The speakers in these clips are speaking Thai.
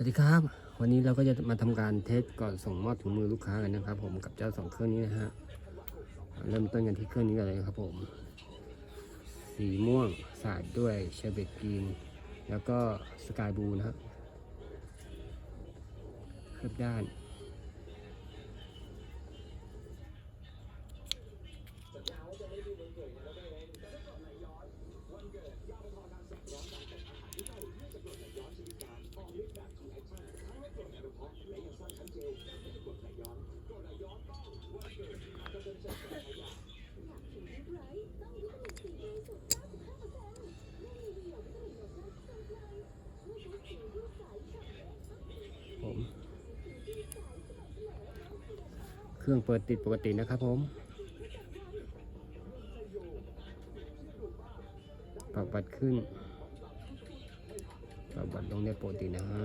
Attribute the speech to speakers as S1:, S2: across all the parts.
S1: สวัสดีครับ วันนี้เราก็จะมาทำการเทสก่อนส่งมอบถึงมือลูกค้ากันนะครับ ผมกับเจ้าสองเครื่องนี้นะฮะเริ่มต้นกันที่เครื่องนี้กันเลยครับผม สีม่วงสาดด้วยเชเบตกรีน แล้วก็สกายบลูนะครับเคลือบด้าน เครื่องเปิดติดปกตินะครับผมปรับบัตรขึ้นปรับบัตรลงได้ปกตินะฮะ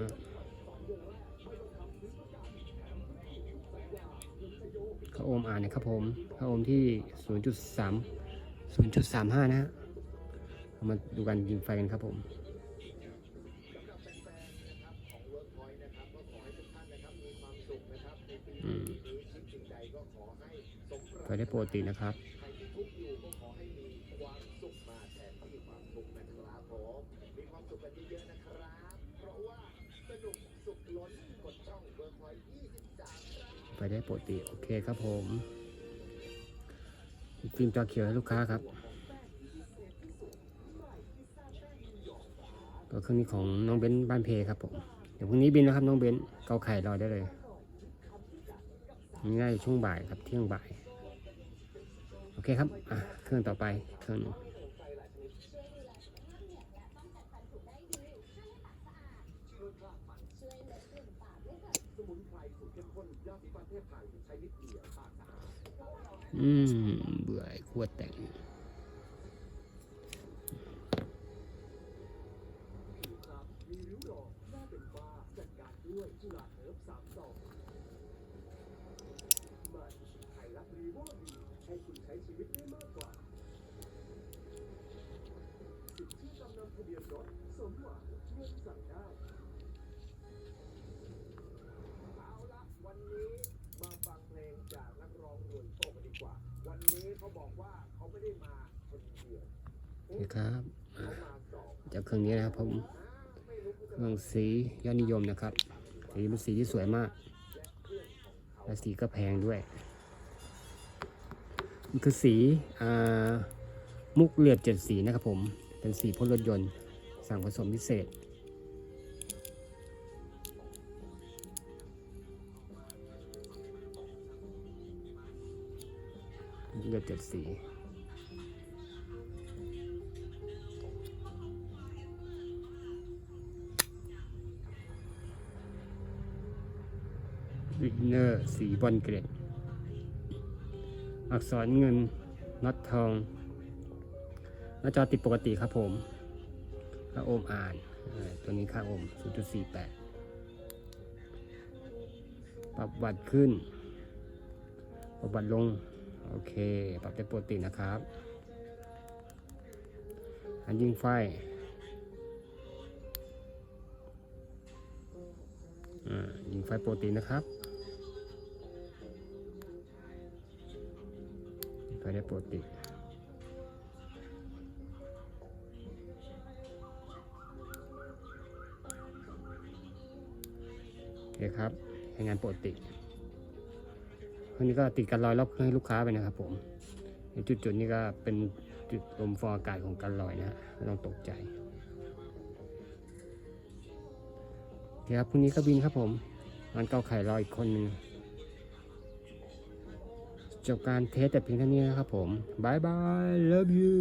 S1: ข้าโอมอ่านนะครับผมข้าโอมที่ 0.3 0.35 นะฮะเรามาดูกันยิงไฟกันครับผม ไปได้ปกตินะครับไปได้ปกติ โอเคครับผมฟิล์มจอเขียวให้ลูกค้าครับตัวเครื่องนี้ของน้องเบนซ์บ้านเพครับผม เดี๋ยวพรุ่งนี้บินนะครับน้องเบนซ์เกาไข่รอได้เลย ง่ายช่วงบ่ายครับเที่ยงบ่าย เคครับ อะ เครื่องต่อไป เครื่องนึงอืม เบื่อขวดแต่ง เดี๋ย
S2: วังเงื่อนนี้มาฟังเพลงจากนักร้องหนุ่มโตกันดีกว่า วันนี้เขาบอกว่าเขาไม่ได้มาคนเดียว
S1: โอเครับจากเครื่องนี้นะครับผมเครื่องสียอดนิยมนะครับสีเป็นสีที่สวยมาก และสีก็แพงด้วยมันคือสีอมุกเลือดเจ็ดสีนะครับผม เป็นสีพ่นรถยนต์ สั่งผสมพิเศษ เลือดเจ็ดสีวิกเนอร์สีบอลเกรดอักษรเงินน็อตทอง หน้าจอติดปกติครับผมค่าโอห์มอ่านตัวนี้ค่าโอห์ม0.48 ปรับวัตต์ขึ้น ปรับวัตต์ลง โอเค ปรับได้ปกตินะครับ อันยิงไฟอ่ายิงไฟปกตินะครับไฟได้ปกติโเคครับใช้งานปกติเครื่องนี้ก็ติดกันลอยรอบเครื่องให้ลูกค้าไปนะครับ ผมในจุดๆนี้ก็เป็นจุดลมฟองอากาศของกันลอยนะฮะไม่ต้องตกใจโอเคครับพรุ่งนี้ก็บินครับผมมันเกาไข่รออีกคนหนึ่งจบการเทสแต่เพียงเท่านี้นะครับผมบายบาย love you